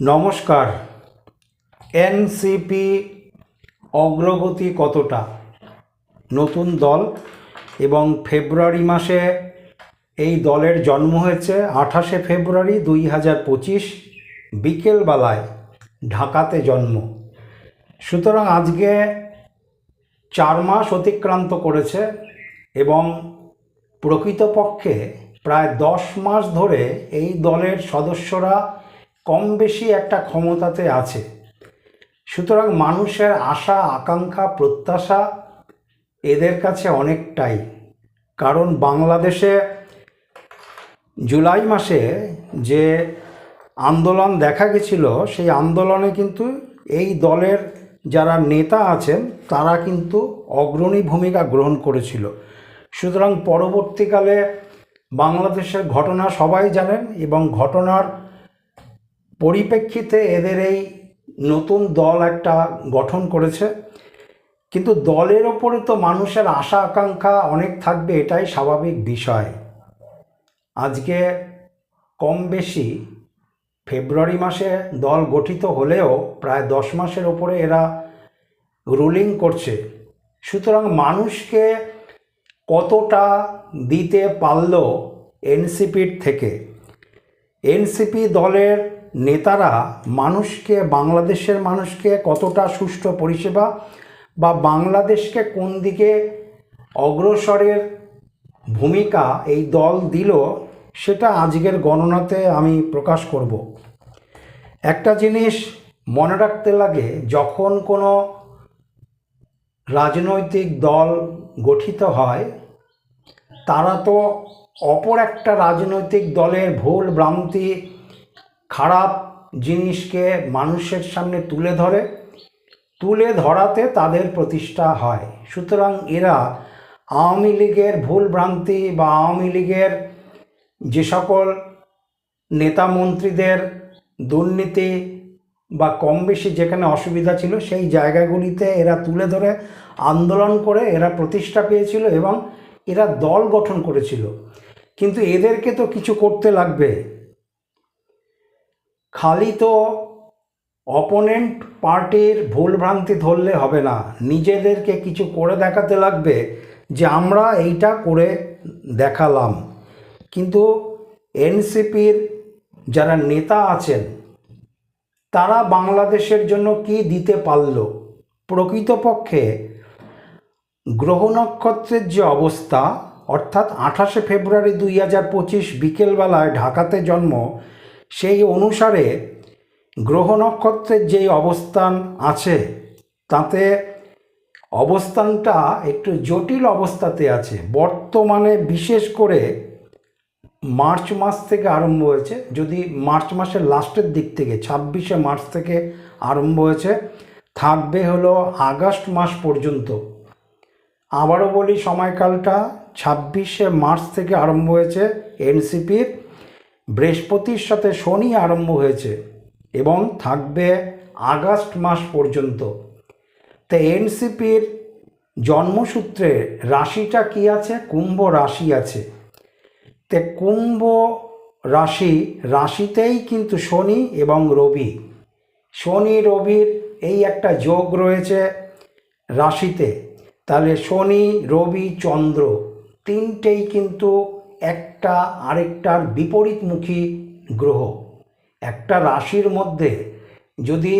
নমস্কার। এনসিপি অগ্রগতি কতটা? নতুন দল এবং ফেব্রুয়ারি মাসে এই দলের জন্ম হয়েছে আঠাশে ফেব্রুয়ারি দুই হাজার পঁচিশ বিকেলবেলায় ঢাকাতে জন্ম। সুতরাং আজকে চার মাস অতিক্রান্ত করেছে এবং প্রকৃতপক্ষে প্রায় দশ মাস ধরে এই দলের সদস্যরা কম বেশি একটা ক্ষমতাতে আছে। সুতরাং মানুষের আশা, আকাঙ্ক্ষা, প্রত্যাশা এদের কাছে অনেকটাই। কারণ বাংলাদেশে জুলাই মাসে যে আন্দোলন দেখা গেছিল, সেই আন্দোলনে কিন্তু এই দলের যারা নেতা আছেন, তারা কিন্তু অগ্রণী ভূমিকা গ্রহণ করেছিল। সুতরাং পরবর্তীকালে বাংলাদেশের ঘটনা সবাই জানেন এবং ঘটনার পরিপ্রেক্ষিতে এদের এই নতুন দল একটা গঠন করেছে। কিন্তু দলের ওপরে তো মানুষের আশা, আকাঙ্ক্ষা অনেক থাকবে, এটাই স্বাভাবিক বিষয়। আজকে কম বেশি ফেব্রুয়ারি মাসে দল গঠিত হলেও প্রায় দশ মাসের ওপরে এরা রুলিং করছে। সুতরাং মানুষকে কতটা দিতে পারল এনসিপির থেকে? এনসিপি দলের নেতারা মানুষকে, বাংলাদেশের মানুষকে কতটা সুষ্ঠু পরিষেবা বা বাংলাদেশকে কোন দিকে অগ্রসরের ভূমিকা এই দল দিল, সেটা আজকের গণনাতে আমি প্রকাশ করব। একটা জিনিস মনে রাখতে লাগে, যখন কোনো রাজনৈতিক দল গঠিত হয়, তারা তো অপর একটা রাজনৈতিক দলের ভুল ভ্রান্তি খারাপ জিনিসকে মানুষের সামনে তুলে ধরে, তুলে ধরাতে তাদের প্রতিষ্ঠা হয়। সুতরাং এরা আওয়ামী লীগের ভুল ভ্রান্তি বা আওয়ামী লীগের যে সকল নেতা মন্ত্রীদের দুর্নীতি বা কম বেশি যেখানে অসুবিধা ছিল, সেই জায়গাগুলিতে এরা তুলে ধরে, আন্দোলন করে এরা প্রতিষ্ঠা পেয়েছিল এবং এরা দল গঠন করেছিল। কিন্তু এদেরকে তো কিছু করতে লাগবে। খালি তো অপোনেন্ট পার্টির ভুলভ্রান্তি ধরলে হবে না। নিজেদেরকে কিছু করে দেখাতে লাগবে যে আমরা এইটা করে দেখালাম। কিন্তু এনসিপির যারা নেতা আছেন, তারা বাংলাদেশের জন্য কি দিতে পারল? প্রকৃতপক্ষে গ্রহ নক্ষত্রের যে অবস্থা, অর্থাৎ আঠাশে ফেব্রুয়ারি দুই হাজার পঁচিশ বিকেলবেলায় ঢাকাতে জন্ম সেই অনুসারে গ্রহ নক্ষত্রের যেই অবস্থান আছে, তাতে অবস্থানটা একটু জটিল অবস্থাতে আছে। বর্তমানে বিশেষ করে মার্চ মাস থেকে আরম্ভ হয়েছে, যদি মার্চ মাসের লাস্টের দিক থেকে, ছাব্বিশে মার্চ থেকে আরম্ভ হয়েছে, থাকবে হলো আগস্ট মাস পর্যন্ত। আবারও বলি, সময়কালটা ছাব্বিশে মার্চ থেকে আরম্ভ হয়েছে, এনসিপির। বৃহস্পতির সাথে শনি আরম্ভ হয়েছে এবং থাকবে আগস্ট মাস পর্যন্ত। তো এনসিপির জন্মসূত্রে রাশিটা কি আছে? কুম্ভ রাশি আছে। তে কুম্ভ রাশি রাশিতেই কিন্তু শনি এবং রবি। শনি, রবির এই একটা যোগ রয়েছে রাশিতে। তাহলে শনি, রবি, চন্দ্র তিনটেই কিন্তু একটা আরেকটার বিপরীতমুখী গ্রহ। একটা রাশির মধ্যে যদি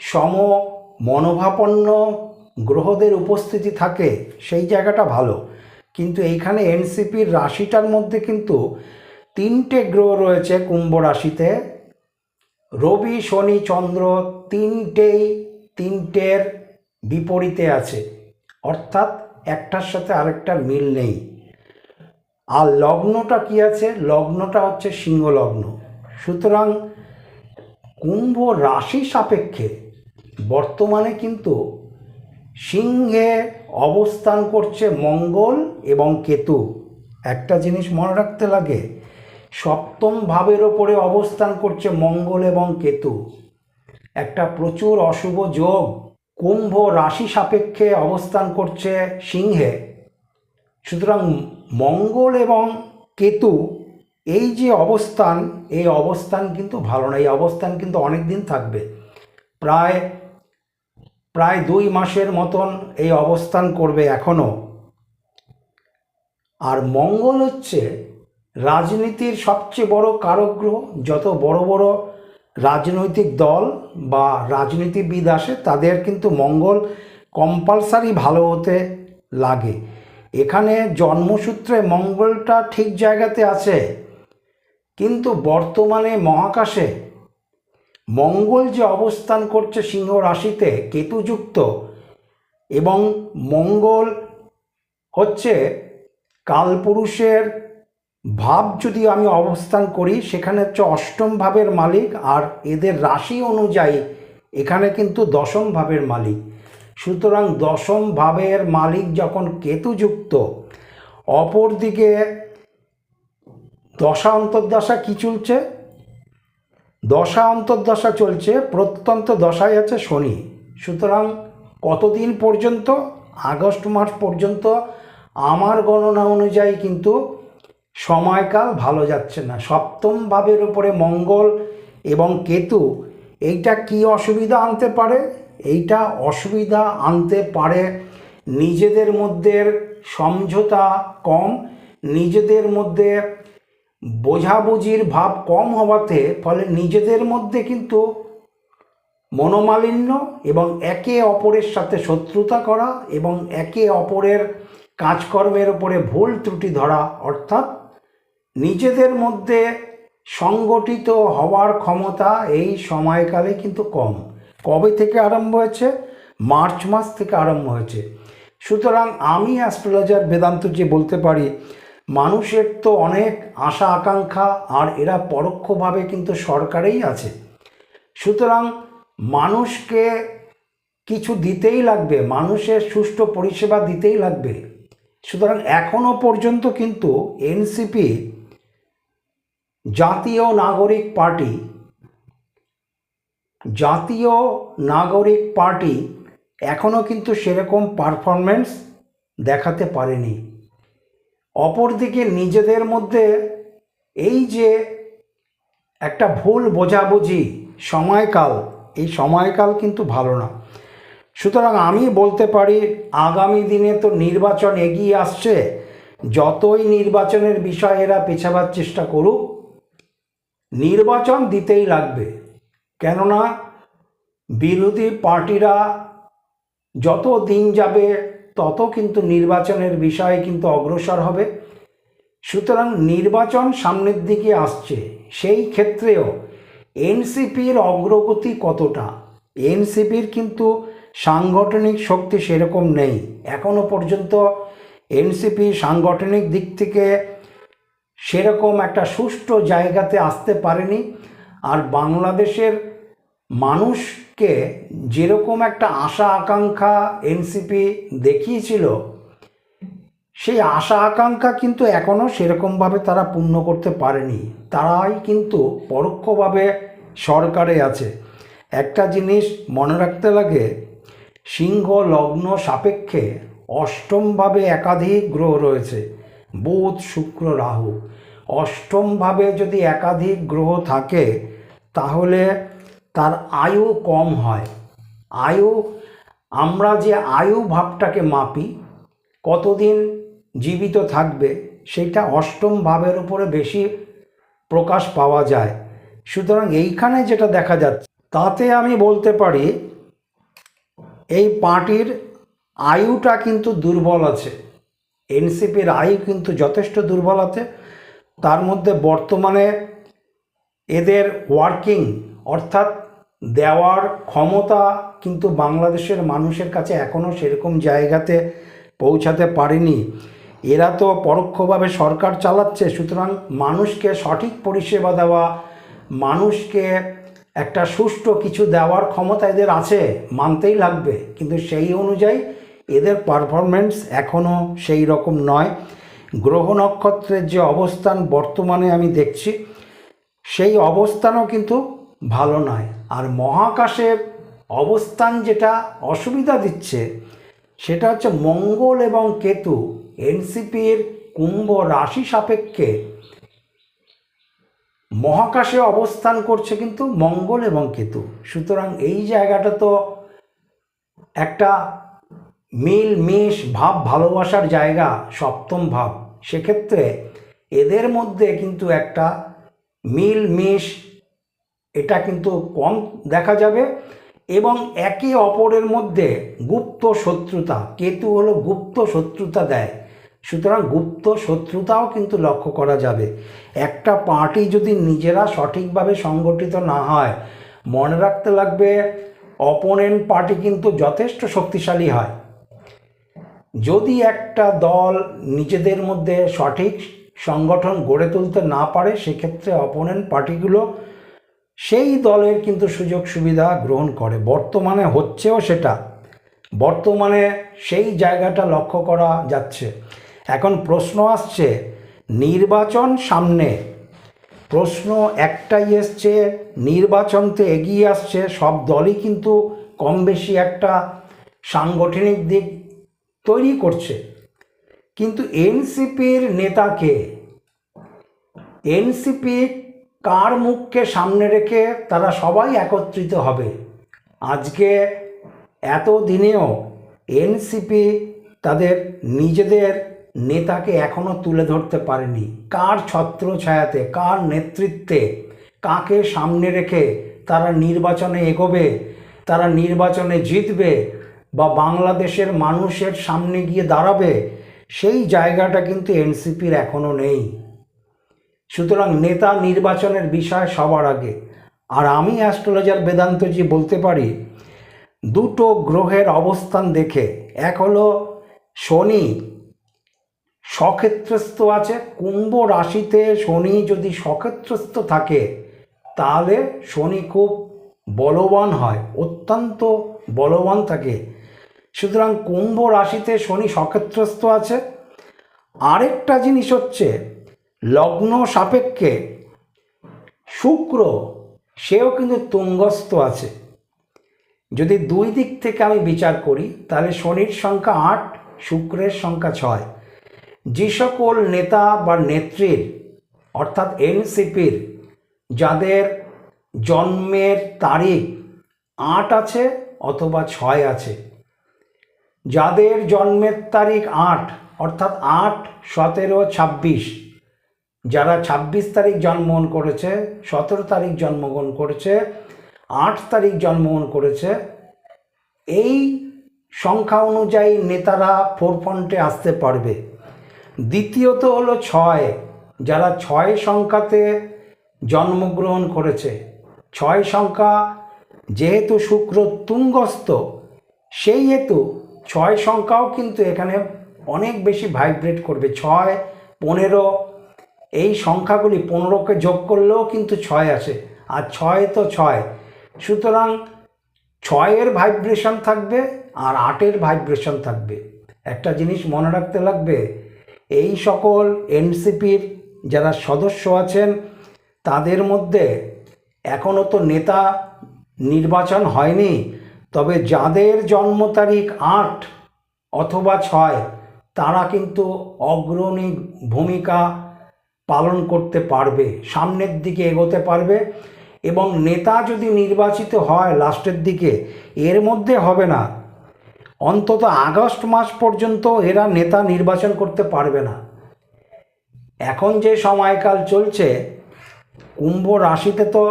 সম মনোভাপন্ন গ্রহদের উপস্থিতি থাকে, সেই জায়গাটা ভালো। কিন্তু এইখানে এনসিপির রাশিটার মধ্যে কিন্তু তিনটে গ্রহ রয়েছে কুম্ভ রাশিতে। রবি, শনি, চন্দ্র তিনটেই তিনটের বিপরীতে আছে। অর্থাৎ একটার সাথে আরেকটার মিল নেই। আর লগ্নটা কি আছে? লগ্নটা হচ্ছে সিংহ লগ্ন সুতরাং কুম্ভ রাশি সাপেক্ষে বর্তমানে কিন্তু সিংহে অবস্থান করছে মঙ্গল এবং কেতু। একটা জিনিস মনে রাখতে লাগে, সপ্তম ভাবের ওপরে অবস্থান করছে মঙ্গল এবং কেতু। একটা প্রচুর অশুভ যোগ কুম্ভ রাশি সাপেক্ষে অবস্থান করছে সিংহে। সুতরাং মঙ্গল এবং কেতু, এই যে অবস্থান, এই অবস্থান কিন্তু ভালো না, এই অবস্থান কিন্তু অনেক দিন থাকবে। প্রায় প্রায় দুই মাসের মতন এই অবস্থান করবে এখনও আর মঙ্গল হচ্ছে রাজনীতির সবচেয়ে বড় কারক গ্রহ যত বড় বড় রাজনৈতিক দল বা রাজনীতিবিদ আসে, তাদের কিন্তু মঙ্গল কম্পালসারি ভালো হতে লাগে। এখানে জন্মসূত্রে মঙ্গলটা ঠিক জায়গাতে আছে, কিন্তু বর্তমানে মহাকাশে মঙ্গল যে অবস্থান করছে সিংহ রাশিতে কেতুযুক্ত এবং মঙ্গল হচ্ছে কালপুরুষের ভাব যদি আমি অবস্থান করি, সেখানে হচ্ছে অষ্টম ভাবের মালিক আর এদের রাশি অনুযায়ী এখানে কিন্তু দশম ভাবের মালিক। সুতরাং দশম ভাবের মালিক যখন কেতুযুক্ত, অপরদিকে দশা অন্তর্দশা কী চলছে? দশা অন্তর্দশা চলছে, প্রত্যন্ত দশায় আছে শনি। সুতরাং কতদিন পর্যন্ত? আগস্ট মাস পর্যন্ত। আমার গণনা অনুযায়ী কিন্তু সময়কাল ভালো যাচ্ছে না। সপ্তম ভাবের উপরে মঙ্গল এবং কেতু, এইটা কি অসুবিধা আনতে পারে? এইটা অসুবিধা আনতে পারে। নিজেদের মধ্যে সমঝোতা কম, নিজেদের মধ্যে বোঝাবুঝির ভাব কম হওয়াতে, ফলে নিজেদের মধ্যে কিন্তু মনোমালিন্য এবং একে অপরের সাথে শত্রুতা করা এবং একে অপরের কাজকর্মের উপরে ভুল ত্রুটি ধরা, অর্থাৎ নিজেদের মধ্যে সংগঠিত হওয়ার ক্ষমতা এই সময়কালে কিন্তু কম। কবে থেকে আরম্ভ হয়েছে? মার্চ মাস থেকে আরম্ভ হয়েছে। সুতরাং আমি অ্যাস্ট্রোলজার বেদান্ত যে বলতে পারি, মানুষের তো অনেক আশা আকাঙ্ক্ষা, আর এরা পরোক্ষভাবে কিন্তু সরকারেই আছে। সুতরাং মানুষকে কিছু দিতেই লাগবে, মানুষের সুষ্ঠু পরিষেবা দিতেই লাগবে। সুতরাং এখনও পর্যন্ত কিন্তু এনসিপি জাতীয় নাগরিক পার্টি জাতীয় নাগরিক পার্টি এখনও কিন্তু সেরকম পারফরমেন্স দেখাতে পারেনি। অপরদিকে নিজেদের মধ্যে এই যে একটা ভুল বোঝাবুঝি, সময়কাল, এই সময়কাল কিন্তু ভালো না। সুতরাং আমি বলতে পারি, আগামী দিনে তো নির্বাচন এগিয়ে আসছে, যতই নির্বাচনের বিষয় এরা পেছাবার চেষ্টা করুক, নির্বাচন দিতেই লাগবে। কেননা বিরোধী পার্টিরা যত দিন যাবে তত কিন্তু নির্বাচনের বিষয়ে কিন্তু অগ্রসর হবে। সুতরাং নির্বাচন সামনের দিকে আসছে। সেই ক্ষেত্রেও এনসিপির অগ্রগতি কতটা? এনসিপির কিন্তু সাংগঠনিক শক্তি সেরকম নেই। এখনও পর্যন্ত এনসিপি সাংগঠনিক দিক থেকে সেরকম একটা সুষ্ঠু জায়গাতে আসতে পারেনি। আর বাংলাদেশের মানুষকে যেরকম একটা আশা আকাঙ্ক্ষা এনসিপি দেখিয়েছিল, সেই আশা আকাঙ্ক্ষা কিন্তু এখনও সেরকমভাবে তারা পূর্ণ করতে পারেনি। তারাই কিন্তু পরোক্ষভাবে সরকারে আছে। একটা জিনিস মনে রাখতে লাগে, সিংহ লগ্ন সাপেক্ষে অষ্টমভাবে একাধিক গ্রহ রয়েছে, বুধ, শুক্র, রাহু। অষ্টমভাবে যদি একাধিক গ্রহ থাকে, তাহলে তার আয়ু কম হয়। আয়ু আমরা যে আয়ু ভাবটাকে মাপি, কতদিন জীবিত থাকবে, সেটা অষ্টম ভাবের উপরে বেশি প্রকাশ পাওয়া যায়। সুতরাং এইখানে যেটা দেখা যাচ্ছে, তাতে আমি বলতে পারি, এই পার্টির আয়ুটা কিন্তু দুর্বল আছে। এনসিপির আয়ু কিন্তু যথেষ্ট দুর্বল আছে। তার মধ্যে বর্তমানে এদের ওয়ার্কিং অর্থাৎ দেওয়ার ক্ষমতা কিন্তু বাংলাদেশের মানুষের কাছে এখনও সেরকম জায়গাতে পৌঁছাতে পারেনি। এরা তো পরোক্ষভাবে সরকার চালাচ্ছে, সুতরাং মানুষকে সঠিক পরিষেবা দেওয়া, মানুষকে একটা সুষ্ঠু কিছু দেওয়ার ক্ষমতা এদের আছে, মানতেই লাগবে। কিন্তু সেই অনুযায়ী এদের পারফরমেন্স এখনও সেই রকম নয়। গ্রহ নক্ষত্রের যে অবস্থান বর্তমানে আমি দেখছি, সেই অবস্থানও কিন্তু ভালো নয়। আর মহাকাশের অবস্থান যেটা অসুবিধা দিচ্ছে, সেটা হচ্ছে মঙ্গল এবং কেতু এনসিপির কুম্ভ রাশি সাপেক্ষে মহাকাশে অবস্থান করছে কিন্তু মঙ্গল এবং কেতু। সুতরাং এই জায়গাটা তো একটা মিল মিশ ভাব, ভালোবাসার জায়গা, সপ্তম ভাব। সেক্ষেত্রে এদের মধ্যে কিন্তু একটা মিল মিশ এটা কিন্তু কম দেখা যাবে এবং একে অপরের মধ্যে গুপ্ত শত্রুতা, কেতু হলো গুপ্ত শত্রুতা দেয়। সুতরাং গুপ্ত শত্রুতাও কিন্তু লক্ষ্য করা যাবে। একটা পার্টি যদি নিজেরা সঠিকভাবে সংগঠিত না হয়, মনে রাখতে লাগবে অপোনেন্ট পার্টি কিন্তু যথেষ্ট শক্তিশালী হয়। যদি একটা দল নিজেদের মধ্যে সঠিক সংগঠন গড়ে তুলতে না পারে, সেক্ষেত্রে অপোনেন্ট পার্টিগুলো সেই দলের কিন্তু সুযোগ সুবিধা গ্রহণ করে। বর্তমানে হচ্ছেও সেটা। বর্তমানে সেই জায়গাটা লক্ষ্য করা যাচ্ছে। এখন প্রশ্ন আসছে, নির্বাচন সামনে। প্রশ্ন একটাই এসছে, নির্বাচন তো এগিয়ে আসছে, সব দলই কিন্তু কম বেশি একটা সাংগঠনিক দিক তৈরি করছে। কিন্তু এনসিপির নেতাকে এনসিপি কার মুখকে সামনে রেখে তারা সবাই একত্রিত হবে? আজকে এত দিনেও এনসিপি তাদের নিজেদের নেতাকে এখনও তুলে ধরতে পারেনি। কার ছত্র ছায়াতে কার নেতৃত্বে, কাকে সামনে রেখে তারা নির্বাচনে এগোবে, তারা নির্বাচনে জিতবে বা বাংলাদেশের মানুষের সামনে গিয়ে দাঁড়াবে, সেই জায়গাটা কিন্তু এনসিপির এখনও নেই। সুতরাং নেতা নির্বাচনের বিষয় সবার আগে। আর আমি অ্যাস্ট্রোলজার বেদান্তজি বলতে পারি, দুটো গ্রহের অবস্থান দেখে, এক হলো শনি সক্ষেত্রস্থ আছে, কুম্ভ রাশিতে শনি যদি সক্ষেত্রস্থ থাকে, তাহলে শনি খুব বলবান হয়, অত্যন্ত বলবান থাকে। সুতরাং কুম্ভ রাশিতে শনি সক্ষেত্রস্থ আছে। আরেকটা জিনিস হচ্ছে লগ্ন সাপেক্ষে শুক্র, সেও কিন্তু তুঙ্গস্থ আছে। যদি দুই দিক থেকে আমি বিচার করি, তাহলে শনির সংখ্যা আট, শুক্রের সংখ্যা ছয়। যে সকল নেতা বা নেত্রীর, অর্থাৎ এনসিপির, যাদের জন্মের তারিখ আট আছে অথবা ছয় আছে, যাদের জন্মের তারিখ আট, অর্থাৎ আট, সতেরো, ছাব্বিশ যারা ছাব্বিশ তারিখ জন্মগ্রহণ করেছে, সতেরো তারিখ জন্মগ্রহণ করেছে, আট তারিখ জন্মগ্রহণ করেছে, এই সংখ্যা অনুযায়ী নেতারা ফোর ফ্রন্টে আসতে পারবে। দ্বিতীয়ত হলো ছয়। যারা ছয় সংখ্যাতে জন্মগ্রহণ করেছে, ছয় সংখ্যা যেহেতু শুক্র তুঙ্গস্থ, সেই হেতু ছয় সংখ্যাও কিন্তু এখানে অনেক বেশি ভাইব্রেট করবে। ছয়, পনেরো এই সংখ্যাগুলি পনেরোকে যোগ করলেও কিন্তু ছয় আসে আর ছয় তো ছয়। সুতরাং ছয়ের ভাইব্রেশন থাকবে আর আটের ভাইব্রেশন থাকবে। একটা জিনিস মনে রাখতে লাগবে, এই সকল এনসিপির যারা সদস্য আছেন, তাদের মধ্যে এখনও তো নেতা নির্বাচন হয়নি, তবে যাদের জন্ম তারিখ আট অথবা ছয়, তারা কিন্তু অগ্রণী ভূমিকা পালন করতে পারবে, সামনের দিকে এগোতে পারবে এবং নেতা যদি নির্বাচিত হয় লাস্টের দিকে, এর মধ্যে হবে না। অন্তত আগস্ট মাস পর্যন্ত এরা নেতা নির্বাচন করতে পারবে না। এখন যে সময়কাল চলছে, কুম্ভ রাশিতে তো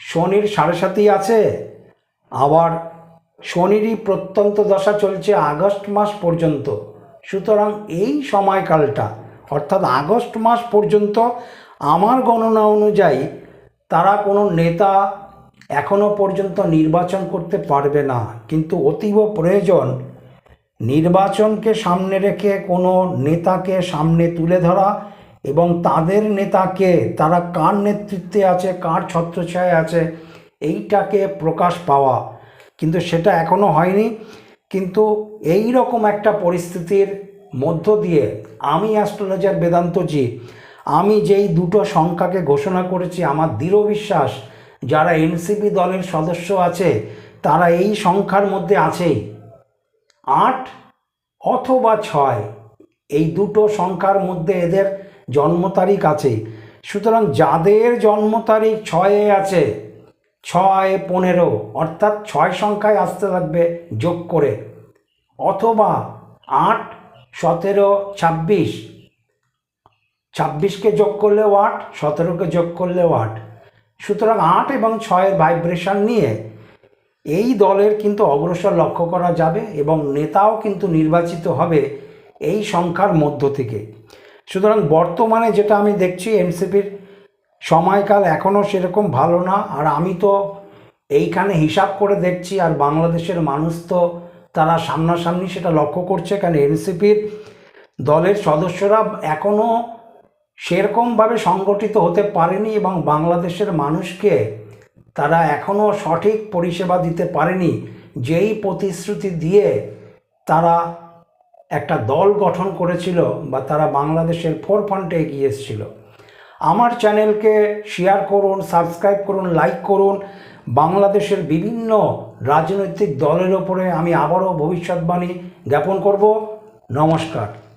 শনির সাড়ে সাথী আছে, আবার শনিরই প্রত্যন্ত দশা চলছে আগস্ট মাস পর্যন্ত। সুতরাং এই সময়কালটা অর্থাৎ আগস্ট মাস পর্যন্ত আমার গণনা অনুযায়ী তারা কোনো নেতা এখনও পর্যন্ত নির্বাচন করতে পারবে না। কিন্তু অতীব প্রয়োজন নির্বাচনকে সামনে রেখে কোনো নেতাকে সামনে তুলে ধরা এবং তাদের নেতাকে তারা কার নেতৃত্বে আছে, কার ছত্রছায় আছে, এইটাকে প্রকাশ পাওয়া। কিন্তু সেটা এখনও হয়নি। কিন্তু এই রকম একটা পরিস্থিতির মধ্য দিয়ে আমি অ্যাস্ট্রোলজার বেদান্তজি আমি যেই দুটো সংখ্যাকে ঘোষণা করেছি, আমার দৃঢ় বিশ্বাস, যারা এনসিপি দলের সদস্য আছে, তারা এই সংখ্যার মধ্যে আছেই। আট অথবা ছয়, এই দুটো সংখ্যার মধ্যে এদের জন্ম তারিখ আছে। সুতরাং যাদের জন্ম তারিখ ছয়ে আছে, ছয় পনেরো, অর্থাৎ ছয় সংখ্যায় আসতে লাগবে যোগ করে, অথবা আট সতেরো, ছাব্বিশ। ছাব্বিশকে যোগ করলে আট, সতেরোকে যোগ করলে আট। সুতরাং আট এবং ছয়ের ভাইব্রেশন নিয়ে এই দলের কিন্তু অগ্রসর লক্ষ্য করা যাবে এবং নেতাও কিন্তু নির্বাচিত হবে এই সংখ্যার মধ্য থেকে। সুতরাং বর্তমানে যেটা আমি দেখছি এনসিপির সময়কাল এখনও সেরকম ভালো না। আর আমি তো এইখানে হিসাব করে দেখছি আর বাংলাদেশের মানুষ তো তারা সামনাসামনি সেটা লক্ষ্য করছে, কারণ এনসিপির দলের সদস্যরা এখনও সেরকমভাবে সংগঠিত হতে পারেনি এবং বাংলাদেশের মানুষকে তারা এখনও সঠিক পরিষেবা দিতে পারেনি। যেই প্রতিশ্রুতি দিয়ে তারা একটা দল গঠন করেছিল বা তারা বাংলাদেশের ফোর ফ্রন্টে এগিয়ে এসেছিল। আমার চ্যানেলকে শেয়ার করুন সাবস্ক্রাইব করুন লাইক করুন। বাংলাদেশের বিভিন্ন রাজনৈতিক দলের ওপরে আমি আবারও ভবিষ্যৎবাণী জ্ঞাপন করব। নমস্কার।